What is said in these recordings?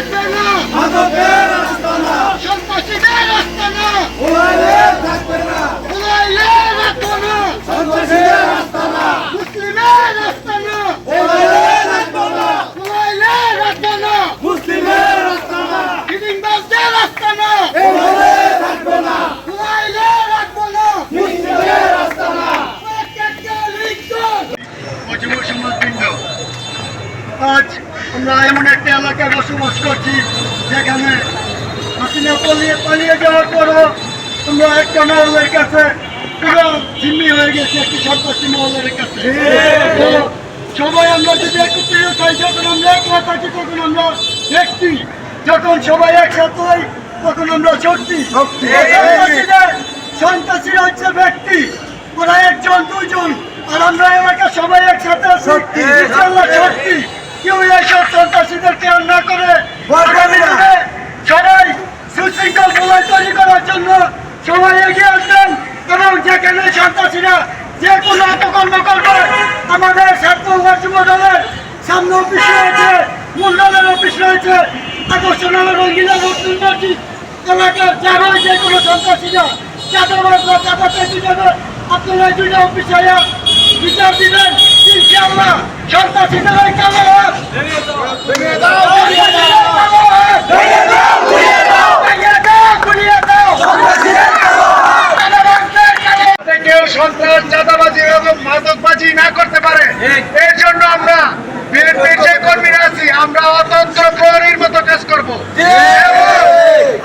থাকবে না মাদকের আমরা এমন একটা এলাকায় বসবাস করছি যেখানে হাসিনা পালিয়ে পালিয়ে যাওয়ার পরও আমরা একটা মহলের কাছে পুরো জিম্মি হয়ে গেছি একটি সন্ত্রাসী মহলের কাছে। সবাই আমরা যদি একত্রিত হই যখন আমরা একলা থাকি তখন আমরা ব্যক্তি যখন সবাই একসাথে হই তখন আমরা শক্তি সন্ত্রাসীরা হচ্ছে ব্যক্তি। ওরা একজন দুজন আর আমরা এলাকা সবাই একসাথে শক্তি শক্তি কেউ এইসব সন্ত্রাসীদেরকে আর না করে সবাই সুশৃঙ্খল সমাজ তৈরি করার জন্য সবাই এগিয়ে আসবেন এবং যেখানে সন্ত্রাসীরা যে কোনো অপকর্ম করবে আমাদের যুব দলের সামনে অফিস রয়েছে মূল্যায়নের অফিস রয়েছে আকর্ষণালয় রঙ্গিলা মসজিদ এলাকার যারা যে কোনো সন্ত্রাসীরা চাঁদাবাজরা চাঁদা পেতে যাবে আপনারা দুইটা অফিসে বিচার দিবেন। ইনশাআল্লাহ সন্ত্রাসীদের এই কালো হাত ভেঙে দাও, গুড়িয়ে দাও, কালো হাত। ভেঙে দাও, গুড়িয়ে দাও। চাঁদাবাজদের কালো হাত। কেউ সন্ত্রাস চাঁদাবাজি এবং মাদকবাজি না করতে পারে। এর জন্য আমরা বিএনপির যে কর্মীরা আছি আমরা অতন্ত্র প্রহরীর মতো কাজ করব।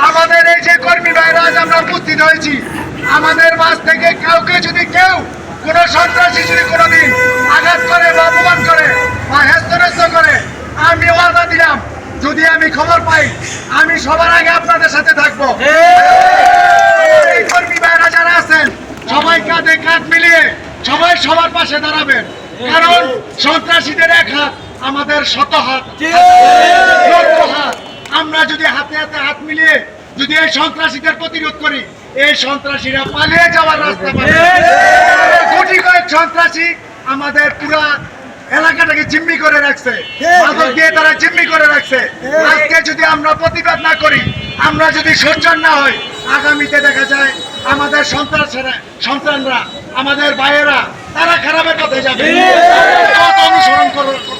আমাদের এই যে কর্মী ভাইরা আজ আমরা উপস্থিত হয়েছি। আমাদের মাঝ থেকে কাউকে যদি কেউ কোন সন্ত্রাসী যদি কোনোদিন আঘাত করে বা অপমান করে বা হেস্তনেস্ত করে আমি ওয়াদা দিলাম। যদি আমি খবর পাই আমি সবার আগে আপনাদের সাথে থাকব। কর্মী ভাইরা যারা আছেন সবাই কাঁধে কাঁধ মিলিয়ে সবাই সবার পাশে দাঁড়াবেন। কারণ সন্ত্রাসীদের এক হাত আমাদের শত হাত। লক্ষ হাত। আমরা যদি হাতে হাতে হাত মিলিয়ে যদি এই সন্ত্রাসীদের প্রতিরোধ করি এই সন্ত্রাসীরা পালিয়ে যাওয়ার রাস্তা পাবে কোটি কয়েক সন্ত্রাসী আমাদের পুরা এলাকাটাকে জিম্মি করে রাখছে। মাদক দিয়ে তারা জিম্মি করে রাখছে। আজকে যদি আমরা প্রতিবাদ না করি আমরা যদি সোচ্চার না হই আগামীতে দেখা যায় আমাদের সন্ত্রাসেরা সন্তানরা আমাদের ভাইয়েরা তারা খারাপের পথে যাবে। অনুসরণ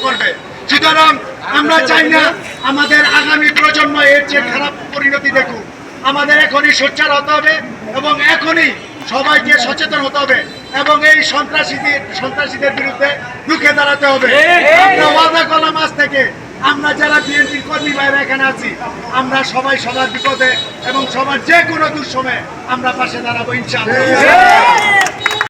করবে। সুতরাং আমরা চাই না আমাদের আগামী প্রজন্ম এর চেয়ে খারাপ পরিণতি দেখুক। আমাদের এখনই সোচ্চার হতে হবে এবং এখনই সবাইকে সচেতন হতে হবে। এবং এই সন্ত্রাসীদের সন্ত্রাসীদের বিরুদ্ধে রুখে দাঁড়াতে হবে। আমরা ওয়াদা করলাম আজ থেকে আমরা যারা বিএনপির কর্মী ভাইরা এখানে আছি আমরা সবাই সবার বিপদে এবং সবার যে কোনো দুঃসময়ে আমরা পাশে দাঁড়াবো ইনশাআল্লাহ।